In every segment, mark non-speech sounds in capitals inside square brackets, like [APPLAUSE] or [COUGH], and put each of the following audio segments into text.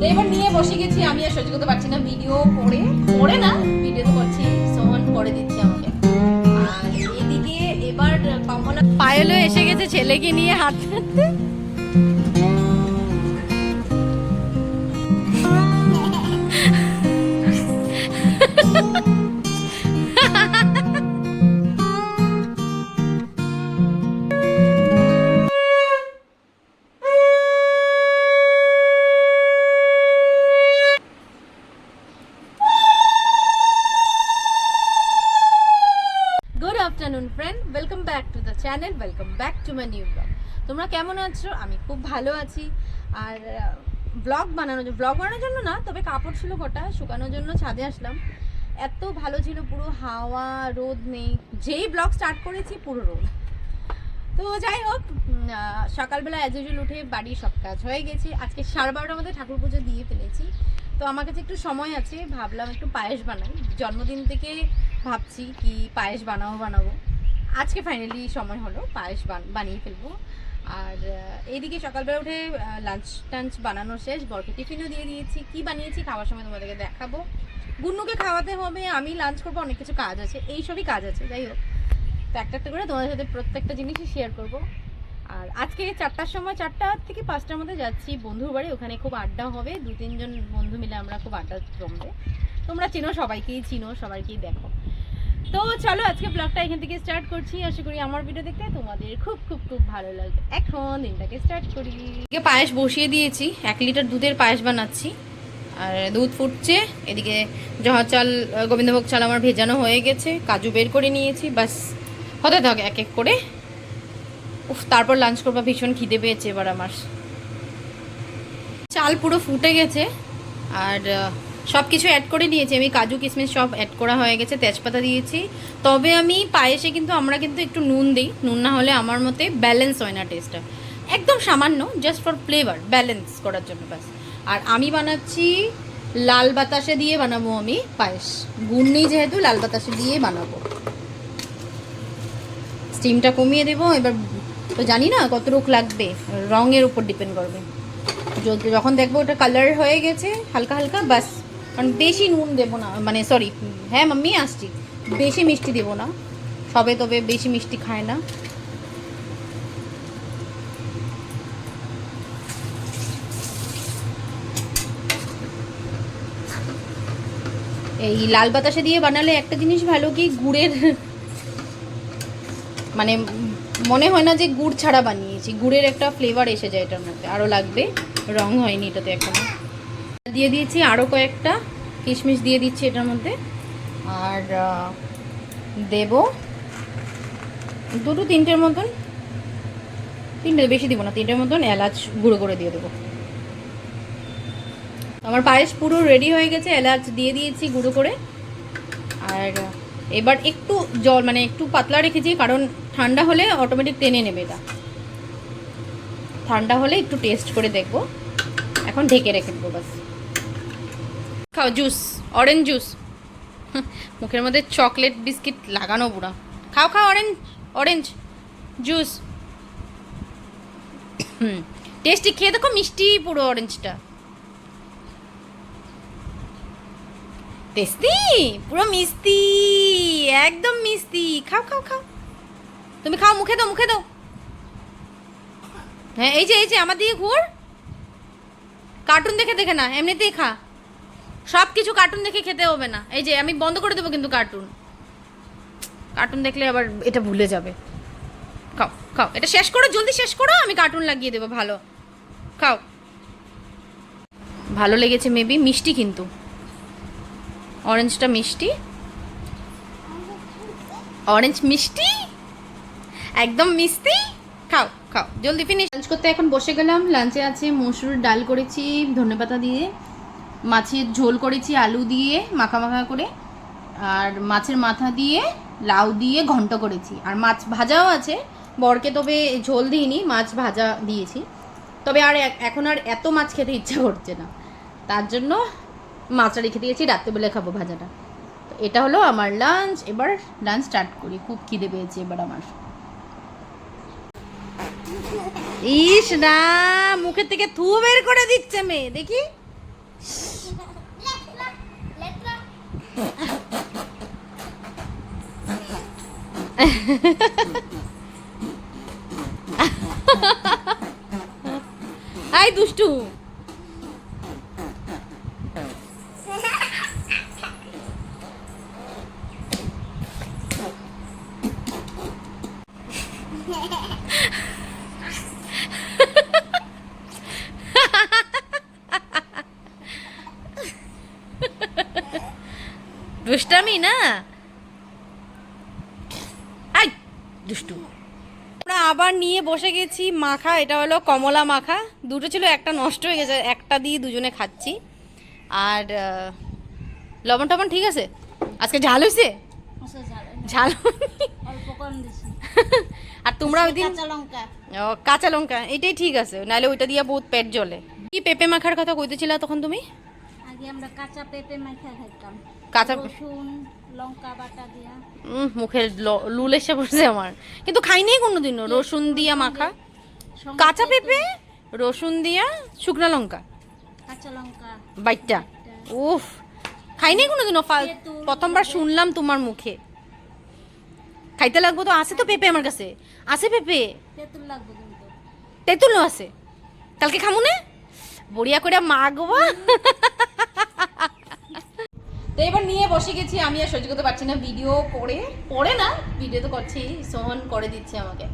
তো এবার নিয়ে বসে গেছি আমি আর সহ্য করতে পারছি না। ভিডিও করে করে না ভিডিও তো করছি। সোহন করে দিচ্ছে আমাকে। আর এদিকে এবার কমলা পায়েলও এসে গেছে ছেলেকে নিয়ে হাত হাঁটতে। Channel welcome back to my new blog তোমরা কেমন আছো? আমি খুব ভালো আছি। আর ব্লগ বানানোর জন্য ব্লগ বানানোর জন্য না, তবে কাপড় ছিল গোটা শুকানোর জন্য ছাদে আসলাম। এত ভালো ছিল, পুরো হাওয়া, রোদ নেই। যেই ব্লগ স্টার্ট করেছি, পুরো রোদ। তো যাই হোক সকালবেলা অ্যাজ ইউজুয়াল উঠে বাড়ির সব কাজ হয়ে গেছে। আজকে সাড়ে বারোটার মধ্যে ঠাকুর পুজো দিয়ে ফেলেছি। তো আমার কাছে একটু সময় আছে, ভাবলাম একটু পায়েস বানাই। জন্মদিন থেকে ভাবছি কি পায়েস বানাবো বানাবো। আজকে ফাইনালি সময় হলো, পায়েস বান- বানিয়ে ফেলব। আর এইদিকে সকালবেলা উঠে লাঞ্চ টাঞ্চ বানানো শেষ, বরকে টিফিনও দিয়ে দিয়েছি। কি বানিয়েছি খাওয়ার সময় তোমাদেরকে দেখাবো। গুন্নুকে খাওয়াতে হবে, আমি লাঞ্চ করব, অনেক কিছু কাজ আছে, এই সবই কাজ আছে, যাই হোক। তো একটা একটা করে তোমাদের সাথে প্রত্যেকটা জিনিসই শেয়ার করব। আর আজকে চারটার সময়, চারটা থেকে পাঁচটার মধ্যে যাচ্ছি বন্ধুর বাড়ি, ওখানে খুব আড্ডা হবে দু তিনজন বন্ধু মিলে আমরা খুব আড্ডা জমবে। তোমরা চিনো সবাইকেই চিনো সবাইকেই দেখো। তো চলো আজকে ব্লগটা এখান থেকে স্টার্ট করছি। আশা করি আমার ভিডিও দেখতে তোমাদের খুব খুব খুব ভালো লাগবে। এখন দিনটাকে স্টার্ট করি। পায়েস বসিয়ে দিয়েছি। এক লিটার দুধের পায়েস বানাচ্ছি। আর দুধ ফুটছে। এদিকে জহা চাল গোবিন্দভোগ চাল আমার ভেজানো হয়ে গেছে। কাজু বের করে নিয়েছি। বাস হতে থাক এক এক করে। উফ, তারপর লাঞ্চ করব, ভীষণ খিদে পেয়েছে এবার আমার। চাল পুরো ফুটে গেছে। আর সব কিছু অ্যাড করে নিয়েছি। আমি কাজু কিশমিশ সব অ্যাড করা হয়ে গেছে, তেজপাতা দিয়েছি। তবে আমি পায়েসে কিন্তু আমরা কিন্তু একটু নুন দিই। নুন না হলে আমার মতে ব্যালেন্স হয় না টেস্টটা একদম সামান্য জাস্ট ফর ফ্লেভার ব্যালেন্স করার জন্য ব্যাস। আর আমি বানাচ্ছি, লাল বাতাসে দিয়ে বানাবো আমি পায়েস। গুড় নেই যেহেতু, লাল বাতাসে দিয়ে বানাবো। স্টিমটা কমিয়ে দেবো। এবার, তো জানি না কত রোগ লাগবে। রঙের উপর ডিপেন্ড করবে। যখন দেখব ওটা কালার হয়ে গেছে, হালকা হালকা বাস কারণ বেশি নুন দেবো না মানে সরি হ্যাঁ মাম্মি আসছি। বেশি মিষ্টি দেবো না, সবে তবে বেশি মিষ্টি খায় না। এই লাল বাতাসে দিয়ে বানালে একটা জিনিস ভালো কি গুড়ের মানে মনে হয় না যে গুড় ছাড়া বানিয়েছি, গুড়ের একটা ফ্লেভার এসে যায় এটার মধ্যে। আরও লাগবে, রং হয়নি এটাতে এখনও। দিয়ে দিয়েছি আরও কয়েকটা কিশমিশ দিয়ে দিচ্ছি এটার মধ্যে। আর দেব দুটো তিনটের মতন। তিনটে বেশি দিব না, তিনটের মতন এলাচ গুঁড়ো করে দিয়ে দেবো। আমার পায়েস পুরো রেডি হয়ে গেছে, এলাচ দিয়ে দিয়েছি গুঁড়ো করে। আর, এবার একটু জল মানে একটু পাতলা রেখেছি, কারণ ঠান্ডা হলে অটোমেটিক টেনে নেবে এটা। ঠান্ডা হলে একটু টেস্ট করে দেখব। এখন ঢেকে রেখে দেবো বাস খাও জুস অরেঞ্জ জুস মুখের মধ্যে চকলেট বিস্কিট লাগানো পুরা খাও খাও orange orange juice hmm tasty খেয়ে দেখো মিষ্টি পুরো অরেঞ্জটা টেস্টি পুরো মিষ্টি, একদম মিষ্টি। খাও খাও খাও। তুমি খাও, মুখে দাও মুখে দাও। হ্যাঁ এই যে এই যে, আমার দিকে ঘুর। কার্টুন দেখে দেখে না, এমনিতেই খা। সব কিছু কার্টুন দেখে খেতে হবে না। এই যে, আমি বন্ধ করে দেবো কিন্তু কার্টুন কার্টুন দেখলে আবার এটা ভুলে যাবে। খাও খাও, এটা শেষ করো, জলদি শেষ করো, আমি কার্টুন লাগিয়ে দেবো, ভালো। খাও। ভালো লেগেছে মেবি মিষ্টি কিন্তু। অরেঞ্জটা মিষ্টি। অরেঞ্জ মিষ্টি? একদম মিষ্টি? খাও খাও, জলদি ফিনিশ লাঞ্চ করতে এখন বসে গেলাম লাঞ্চে আছে মসুর ডাল করেছি, ধনেপাতা দিয়ে। মাছের ঝোল করেছি আলু দিয়ে, মাখা মাখা করে। আর মাছের মাথা দিয়ে লাউ দিয়ে ঘন্ট করেছি। আর মাছ ভাজাও আছে। বরকে তবে ঝোল দিইনি, মাছ ভাজা দিয়েছি। তবে আর এখন আর এত মাছ খেতে ইচ্ছে করছে না। তার জন্য মাছটা রেখে দিয়েছি, রাত্রেবেলা খাব ভাজাটা। তো এটা হলো আমার লাঞ্চ এবার লাঞ্চ স্টার্ট করি। খুব খিদে পেয়েছে এবার আমার। ইস না মুখের থেকে থু বের করে দিচ্ছে মেয়ে, দেখি। আই দুষ্টু নিয়ে বসে গেছি মাখা এটা হলো কমলা মাখা। দুটো ছিল একটা নষ্ট হয়ে গেছে একটা দিয়ে দুজনে খাচ্ছি। আর লবণ টবণ ঠিক আছে? আজকে ঝাল হয়েছে ঝাল কম দিছি। [LAUGHS] আর তোমরা ওই দিন কাঁচা লঙ্কা। ও, কাঁচা লঙ্কা এটাই ঠিক আছে। নাহলে ওইটা দিয়ে বহুত পেট জ্বলে। কি পেঁপে মাখার কথা কইতেছিলা তখন তুমি? আগে আমরা কাঁচা পেঁপে মাখা খাইতাম। কাঁচা রসুন লঙ্কা বাটা দিয়া। উম, মুখে ল- লুল এসে পড়ছে আমার। কিন্তু খাইনি কোনোদিনও। রসুন দিয়া মাখা। কাঁচা পেঁপে। রসুন দিয়া শুকনো লঙ্কা। কাঁচা লঙ্কা। বাইটটা। উফ। খাইনি কোনোদিনও। প্রথমবার শুনলাম তোমার মুখে। খাইতে লাগবো তো? আছে তো পেঁপে আমার কাছে। আছে পেঁপে? তেঁতুল তেঁতুলও আছে। কালকে খামু না? বড়িয়া করে মাগবো তো এবার নিয়ে বসে গেছি, আমি আর সহ্য করতে পারছি না ভিডিও করে পড়ে না ভিডিও তো করছি, সোহন করে দিচ্ছে আমাকে।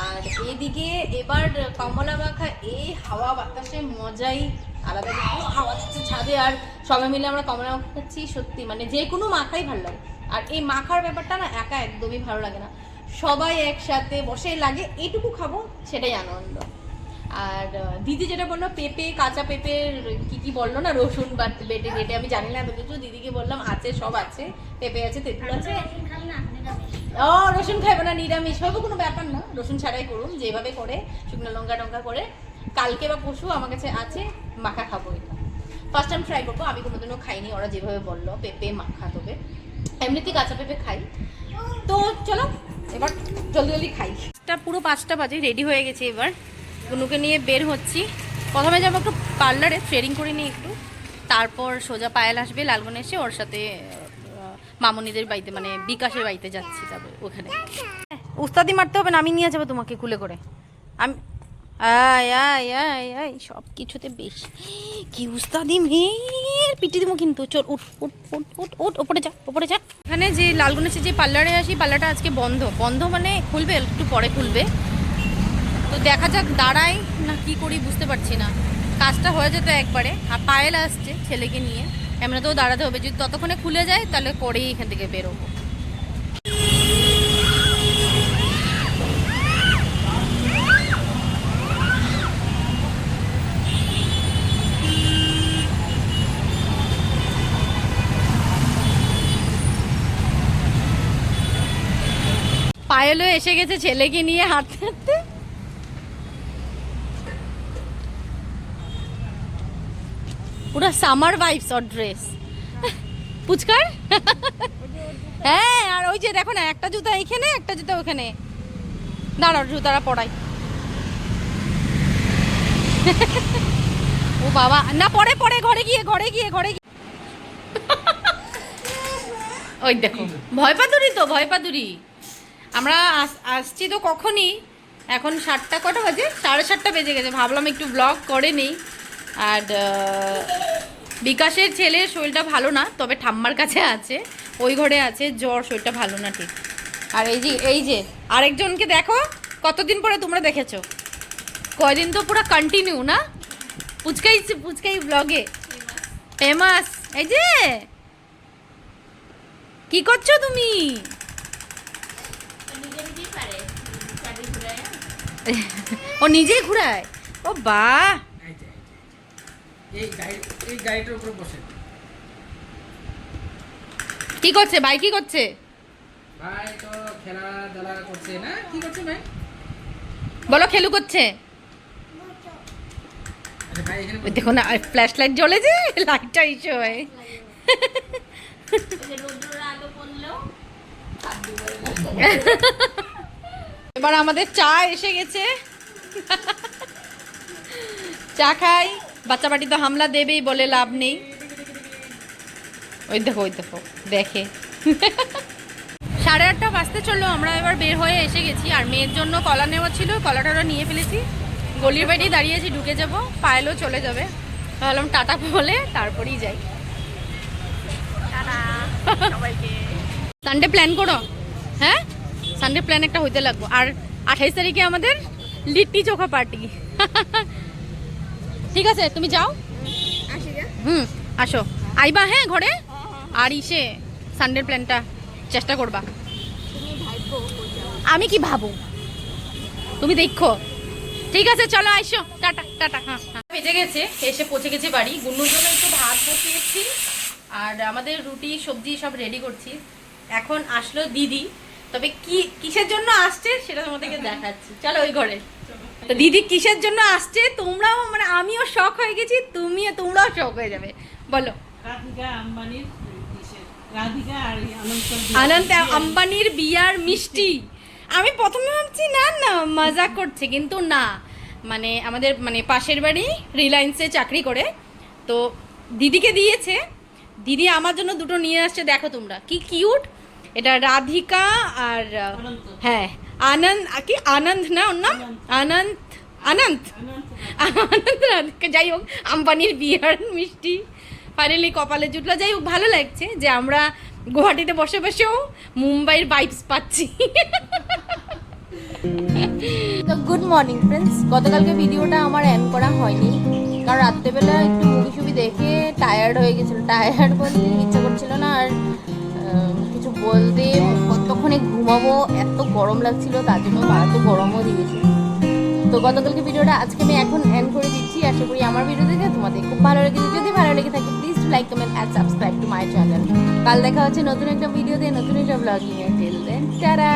আর এইদিকে এবার কমলা মাখা এই হাওয়া বাতাসে মজাই আলাদা হাওয়া দিচ্ছে ছাদে, আর সবাই মিলে আমরা কমলা মাখা খাচ্ছি, সত্যি মানে যে কোনো মাখাই ভালো লাগে। আর এই মাখার ব্যাপারটা না একা একদমই ভালো লাগে না। সবাই একসাথে বসে লাগে এইটুকু খাব, সেটাই আনন্দ। আর দিদি যেটা বলল, পেঁপে, কাঁচা পেঁপে, কি কি বলল না, রসুন বাট বেটে বেটে আমি জানি না এত কিছু দিদিকে বললাম, আছে, সব আছে, পেঁপে আছে, তেঁতুল আছে। ও, রসুন খাইবে না, নিরামিষ। হবে কোনো ব্যাপার না, রসুন ছাড়াই করুন, যেভাবে করে, শুকনো লঙ্কা টঙ্কা করে। কালকে বা পশু আমার কাছে আছে, মাখা খাব এটা। ফার্স্ট টাইম ট্রাই করব, আমি কোনোদিনও খাইনি, ওরা যেভাবে বলল, পেঁপে, মাখা তবে। এমনিতে কাঁচা পেঁপে খাই। তো চলো, এবার জলদি জলদি খাই। পুরো পাঁচটা বাজে রেডি হয়ে গেছে এবার। গুনুকে নিয়ে বের হচ্ছি। প্রথমে যাব একটু পার্লারে থ্রেডিং করে নিই একটু। তারপর সোজা পায়েল আসবে লালগন এসে ওর সাথে মামনিদের বাড়িতে মানে বিকাশের বাড়িতে যাচ্ছি যাব ওখানে। উস্তাদি মারতে হবে না আমি নিয়ে যাব তোমাকে কুলে করে। আমি আয় আয় আয় আয় সব কিছুতে বেশি। কি উস্তাদি মেয়ের পিটি দিব কিন্তু। চল উঠ উঠ উঠ উঠ উঠ ওপরে যা ওপরে যা। এখানে যে লালগনেশে যে পার্লারে আসি পার্লারটা আজকে বন্ধ। বন্ধ মানে খুলবে একটু পরে খুলবে। তো দেখা যাক দাঁড়াই না কি করি বুঝতে পারছি না। কাজটা হয়ে যেত একবারে, আর পায়েল আসছে ছেলেকে নিয়ে। এমনিতেও দাঁড়াতে হবে, যদি ততক্ষণে খুলে যায় তাহলে পরেই এখান থেকে বেরোবো। পায়েলও এসে গেছে ছেলেকে নিয়ে হাঁটতে হাঁটতে। পুরো সামার ভাইবস অর ড্রেস পুচকার? হ্যাঁ আর ওই যে দেখো না, একটা জুতা এইখানে, একটা জুতা ওখানে। দাঁড়াও জুতারা পড়াই ও বাবা, না, পরে পরে, ঘরে গিয়ে ঘরে গিয়ে ঘরে গিয়ে। ওই দেখো, ভয় পাতুরি তো, ভয় পাদুরি। আমরা আস- আসছি তো কখনই। এখন সাতটা কটা বাজে? সাড়ে সাতটা বেজে গেছে। ভাবলাম একটু ব্লগ করে নেই। আর বিকাশের ছেলের শরীরটা ভালো না, তবে ঠাম্মার কাছে আছে, ওই ঘরে আছে, জ্বর শরীরটা ভালো না ঠিক। আর এই যে এই যে, আরেকজনকে দেখো, কতদিন পরে তোমরা দেখেছ? কয়দিন তো পুরো কন্টিনিউ না? পুচকাই পুচকাই ব্লগে ফেমাস। এই যে, কি করছ তুমি? ও নিজেই ঘুরায়? ও বাহ! এই যে, এই যে। এই গাড়ি এই গাড়িটার উপরে বসে। কি করছে ভাই? কি করছে? ভাই তো খেলাধুলা করছে না? কি করছে ভাই? বলো খেলু করছে। দেখো না ফ্ল্যাশ লাইট জ্বলে যে লাইটটা ইস্যু হয়। এবার আমাদের চা এসে গেছে। চা খাই। বাচ্চা বাড়ি তো হামলা দেবেই বলে লাভ নেই। ওই দেখো ওই দেখো দেখে। সাড়ে আটটা বাজতে চলল আমরা এবার বের হয়ে এসে গেছি। আর মেয়ের জন্য কলা নেওয়া ছিল কলাটা ওরা নিয়ে ফেলেছি। গলির বাড়ি দাঁড়িয়েছি ঢুকে যাব পায়েলও চলে যাবে। ভাবলাম টাটা বলে তারপরেই যাই। সানডে প্ল্যান করো। হ্যাঁ? সানডে প্ল্যান একটা হইতে লাগবো। আর আঠাইশ তারিখে আমাদের লিট্টি চোখা পার্টি। [LAUGHS] ঠিক আছে, তুমি যাও। হুম, আসো। আইবা হ্যাঁ ঘরে? আর ইসে সানডের প্ল্যানটা চেষ্টা করবা। আমি কি ভাবো? তুমি দেখো। ঠিক আছে, চলো, আইসো। টাটা টাটা হ্যাঁ হ্যাঁ। বেজে গেছে, এসে পৌঁছে গেছি বাড়ি। গুন্নুর জন্য একটু ভাত বসিয়েছি। আর আমাদের রুটি, সবজি সব রেডি করছি। এখন আসলো দিদি। তবে কি, কিসের জন্য আসছে, সেটা তোমাদেরকে দেখাচ্ছি। চলো, ওই ঘরে। তো দিদি কিসের জন্য আসছে? তোমরাও মানে আমিও শখ হয়ে গেছি তুমিও তোমরাও শখ হয়ে যাবে। বলো। রাধিকা আম্বানির রাধিকা আর অনন্ত আনন্দ আম্বানির বিয়ার মিষ্টি। আমি প্রথমে ভাবছি না না মজা করছে কিন্তু না। মানে আমাদের মানে পাশের বাড়ি রিলায়েন্সে চাকরি করে। তো দিদিকে দিয়েছে। দিদি আমার জন্য দুটো নিয়ে আসছে দেখো তোমরা। কি কিউট এটা রাধিকা আর হ্যাঁ আনন্দ কি আনন্দ না ওর নাম? আনন্দ আনন্দ আনন্দ রাধিকা যাই হোক আম্বানির বিয়ার মিষ্টি। ফাইনালি কপালে জুটলো। যাই হোক ভালো লাগছে যে আমরা গুয়াহাটিতে বসে বসেও মুম্বাইয়ের বাইপস পাচ্ছি। তো গুড মর্নিং ফ্রেন্ডস গতকালকে ভিডিওটা আমার এন্ড করা হয়নি। কারণ রাত্রেবেলা একটু মুভি সুবি দেখে টায়ার্ড হয়ে গেছিল। টায়ার্ড বলতে ইচ্ছা করছিল না আর কিছু বলতে কতক্ষণে ঘুমাবো এত গরম লাগছিল, তার জন্য এত গরমও দিয়েছে। তো গতকালকে ভিডিওটা আজকে আমি এখন এন্ড করে দিচ্ছি। আশা করি আমার ভিডিও দেখে তোমাদের খুব ভালো লেগেছে। যদি ভালো লেগে থাকে please like comment and subscribe to my channel কাল দেখা হচ্ছে নতুন একটা ভিডিও দিয়ে নতুন একটা ব্লগিং এ টেল দেন টাটা